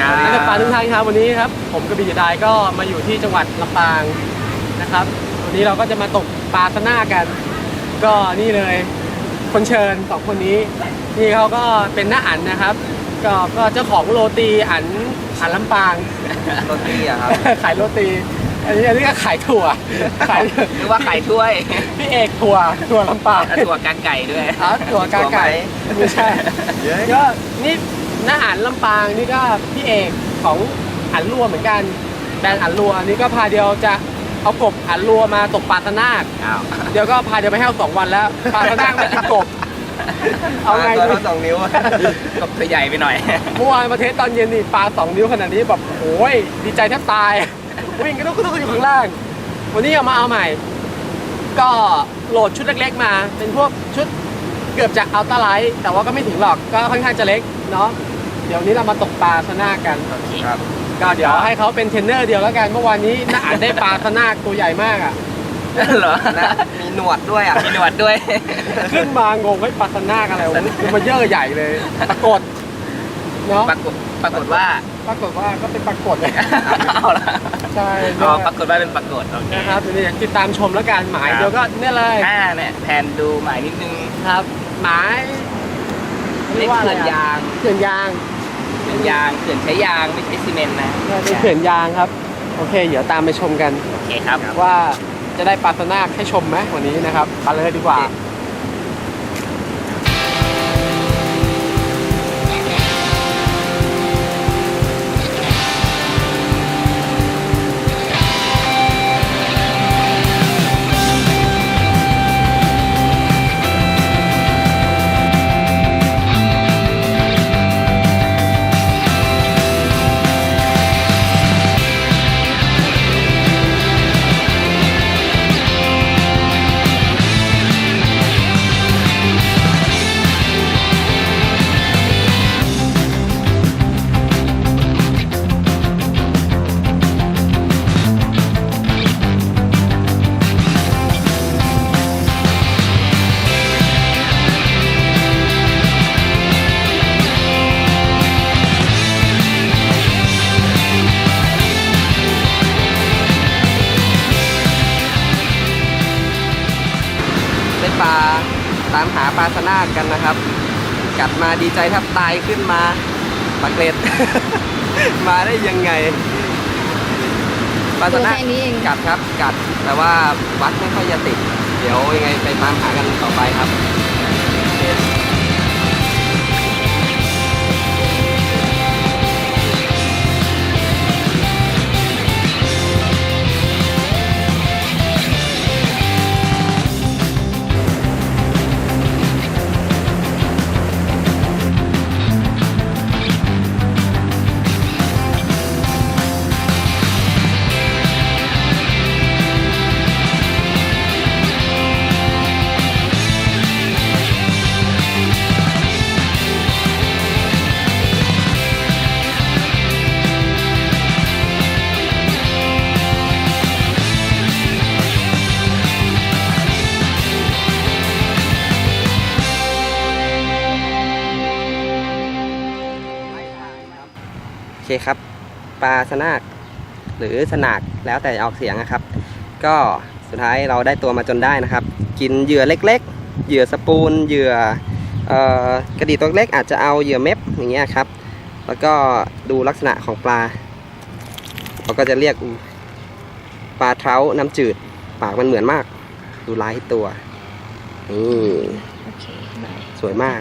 ครับสวัสดีครับนักตกปลาทุกท่านครับวันนี้ครับผมกระบี่เสียดายก็มาอยู่ที่จังหวัดลำปางนะครับ วันนี้เราก็จะมาตกปลาสะหน้ากัน ก็นี่เลยคนเชิญสองคนนี้ นี่เขาก็เป็นน้าอันนะครับ ก็ก็เจ้าของโรตีอันอันลำปางโรตีอะครับขายโรตี อันนี้อันนี้ก็ขายถั่วขายหรือว่าไข่ถ้วย พี่เอกถั่วถั่วลำปางและถั่วกางไก่ด้วยอ๋อถั่วกาไก่ถั่วไหมไม่ใช่เย้ก็นี่ น้าอันลำปางนี่ก็พี่เอกของอันรัวเหมือนกันแบรนด์อันรัวนี่ก็พาเดียวจะเอากบอันรัวมาตกปลาสะนาคอ้าวเดี๋ยวก็พาเดียวไปแห้วสองวันแล้วปลาสะนาคไม่กินกบ เอาไงตัวดีเท่าสองนิ้วกบตัวใหญ่ไปหน่อย เมื่อวานมาเทสตอนเย็นนี่ปลาสองนิ้วขนาดนี้แบบโอ้ยดีใจแทบตาย วิ่งก็ต้องก็ต้องอยู่ข้างล่าง วันนี้เอามาเอาใหม่ ก็โหลดชุดเล็กๆมา เป็นพวกชุดเกือบจะอัลตร้าไลท์แต่ว่าก็ไม่ถึงหรอกก็ค่อนข้างจะเล็ก เนาะเดี๋ยวนี้เรามาตกปลาสะนาคกันโอเคครับ ก็เดี๋ยวให้เขาเป็นเทรนเนอร์เดียวแล้วกันเมื่อวานนี้น่าอ่านได้ปลาสะนาคตัวใหญ่มากอะเหรอนะมีหนวดด้วยอะ มีหนวดด้วย ขึ้นมางงให้ปลาสะนาคอะไรวะมันมาเยอะใหญ่เลยปรากฏเนาะปรากฏปรากฏว่าปรากฏว่าก็เป็นปรากฏเลยเอาละใช่อ๋อปรากฏว่าเป็นปรากฏโอเคนะครับเดี๋ยวนี้ติดตามชมแล้วกันหมายครับเดี๋ยวก็เนี่ยเลยอ่าเนี่ยแทนดูหมายนิดนึงครับ หมาย เล็กว่าอะไรเขื่อนอะยางเขื่อนยางเขื่อนยางเขื่อนใช้ยางไม่ใช้ซีเมนต์นะเป็นเขื่อนยางครับ โอเค เดี๋ยวตามไปชมกันโอเคครับว่าจะได้ปลาสนาคให้ชมไหมวันนี้นะครับไปเลยดีกว่า ตามหาปลาสนาคกันนะครับกัดมาดีใจแทบตายขึ้นมาปลาเกร็ด มาได้ยังไงปลาสนาคตัวแค่นี้เองกัดครับกัดแต่ว่าวัดไม่ค่อยจะติด เดี๋ยวยังไงไปตามหากันต่อไปครับ เคครับปลาสนากหรือสนากแล้วแต่จะออกเสียงนะครับ ก็สุดท้ายเราได้ตัวมาจนได้นะครับ กินเหยื่อเล็กๆ เหยื่อสปูนเหยื่อเอ่อกระดีตัวเล็กอาจจะเอาเหยื่อเม็บอย่างเงี้ยครับ แล้วก็ดูลักษณะของปลาเราก็จะเรียกปลาเท้าน้ำจืด ปากมันเหมือนมาก ดูลายตัวนี่โอเคได้สวยมาก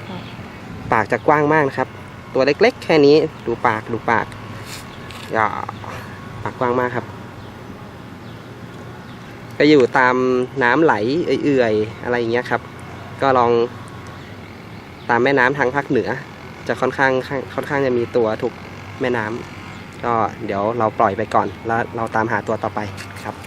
ปากจะกว้างมากนะครับ ตัวเล็กๆ แค่นี้ดูปากดูปาก อย่าปากกว้างมากครับ ก็อยู่ตามน้ำไหลเอื่อยๆอะไรอย่างเงี้ยครับ ก็ลองตามแม่น้ำทางภาคเหนือ จะค่อนข้างค่อนข้างจะมีตัวทุกแม่น้ำก็เดี๋ยวเราปล่อยไปก่อนแล้วเราตามหาตัวต่อไปครับ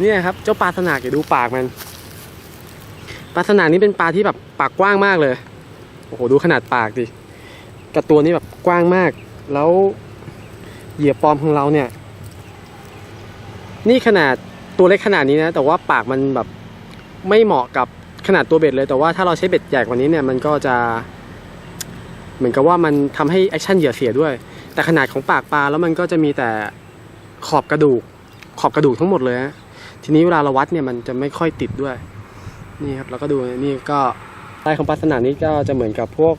เนี่ยครับเจ้าปลาสนากอย่าดูปากมัน ปลาสนากนี่เป็นปลาที่แบบปากกว้างมากเลย โอ้โหดูขนาดปากดิกระตัวนี้แบบกว้างมาก แล้วเหยื่อปลอมของเราเนี่ย นี่ขนาดตัวเล็กขนาดนี้นะ แต่ว่าปากมันแบบไม่เหมาะกับขนาดตัวเบ็ดเลย แต่ว่าถ้าเราใช้เบ็ดใหญ่กว่านี้เนี่ยมันก็จะ เหมือนกับว่ามันทำให้แอคชั่นเหยื่อเสียด้วย แต่ขนาดของปากปลาแล้วมันก็จะมีแต่ขอบกระดูก ขอบกระดูกทั้งหมดเลยฮะ ทีนี้เวลาเราวัดเนี่ยมันจะไม่ค่อยติดด้วย นี่ครับเราก็ดูนี่ก็ลายของปลาสนามนี้ก็จะเหมือนกับพวก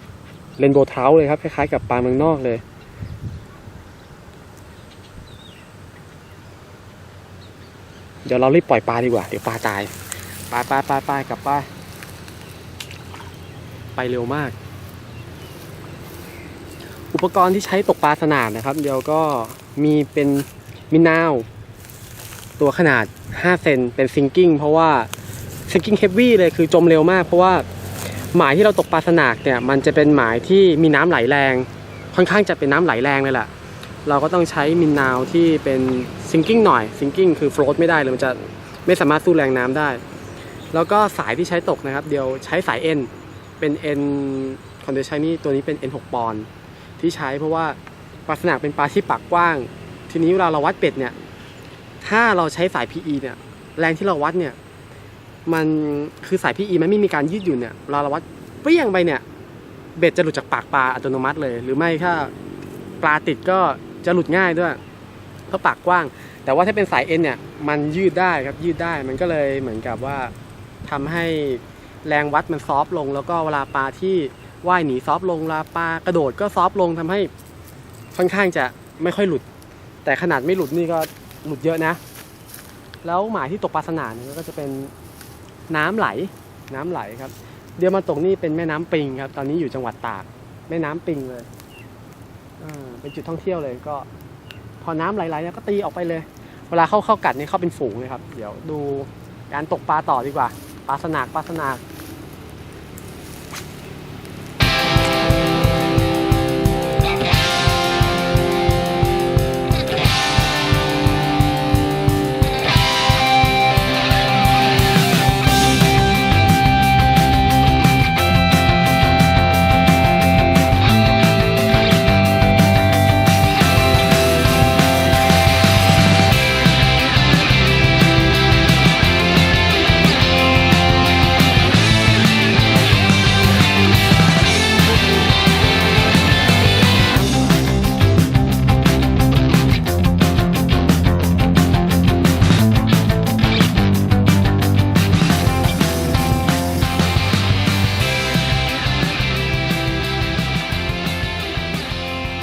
เรนโบว์เท้าเลยครับ คล้ายๆกับปลาเมืองนอกเลยเดี๋ยวเรารีบปล่อยปลาดีกว่า เดี๋ยวปลาตายไปไปไปไปกลับไปไปเร็วมาก อุปกรณ์ที่ใช้ตกปลาสนามนะครับ เดี๋ยวก็มีเป็นมินาว ตัวขนาด 5 เซนเป็นซิงกิ้งเพราะว่าซิงกิ้งเฮฟวี่เลยคือจมเร็วมาก เพราะว่าหมายที่เราตกปลาสนากเนี่ยมันจะเป็นหมายที่มีน้ำไหลแรง ค่อนข้างจะเป็นน้ำไหลแรงเลยแหละเราก็ต้องใช้มินนาวที่เป็นซิงกิ้งหน่อยซิงกิ้งคือโฟลตไม่ได้เลยมันจะไม่สามารถสู้แรงน้ำได้ แล้วก็สายที่ใช้ตกนะครับ เดี๋ยวใช้สาย N เป็น N คอนเดชัยนี่ตัวนี้เป็น N 6 ปอนด์ที่ใช้เพราะว่าปลาสนากเป็นปลาที่ปากกว้าง ทีนี้เวลาเราวัดเป็ดเนี่ย ถ้าเราใช้สาย PE เนี่ย แรงที่เราวัดเนี่ย มันคือสาย PE มันไม่มีการยืดหยุ่นเนี่ยเวลาเราวัดเปรี้ยงไปเนี่ย เบ็ดจะหลุดจากปากปลาอัตโนมัติเลย หรือไม่ถ้าปลาติดก็จะหลุดง่ายด้วย เพราะปากกว้าง แต่ว่าถ้าเป็นสายเอ็นเนี่ย มันยืดได้ครับยืดได้ มันก็เลยเหมือนกับว่าทำให้แรงวัดมันซอฟต์ลง แล้วก็เวลาปลาที่ว่ายหนีซอฟต์ลงเวลาปลากระโดดก็ซอฟต์ลงทำให้ค่อนข้างจะไม่ค่อยหลุด แต่ขนาดไม่หลุดนี่ก็ หลุดเยอะนะ แล้วหมายที่ตกปลาสนานนี่ยก็จะเป็นน้ำไหลน้ำไหลครับ เดี๋ยวมาตกนี่เป็นแม่น้ำปิงครับ ตอนนี้อยู่จังหวัดตาก แม่น้ำปิงเลยอ่าเป็นจุดท่องเที่ยวเลยก็ พอน้ำไหลๆเนี่ยก็ตีออกไปเลย เวลาเข้าเข้ากัดเนี่ยเข้าเป็นฝูงเลยครับ เดี๋ยวดูการตกปลาต่อดีกว่า ปลาสนากปลาสนาก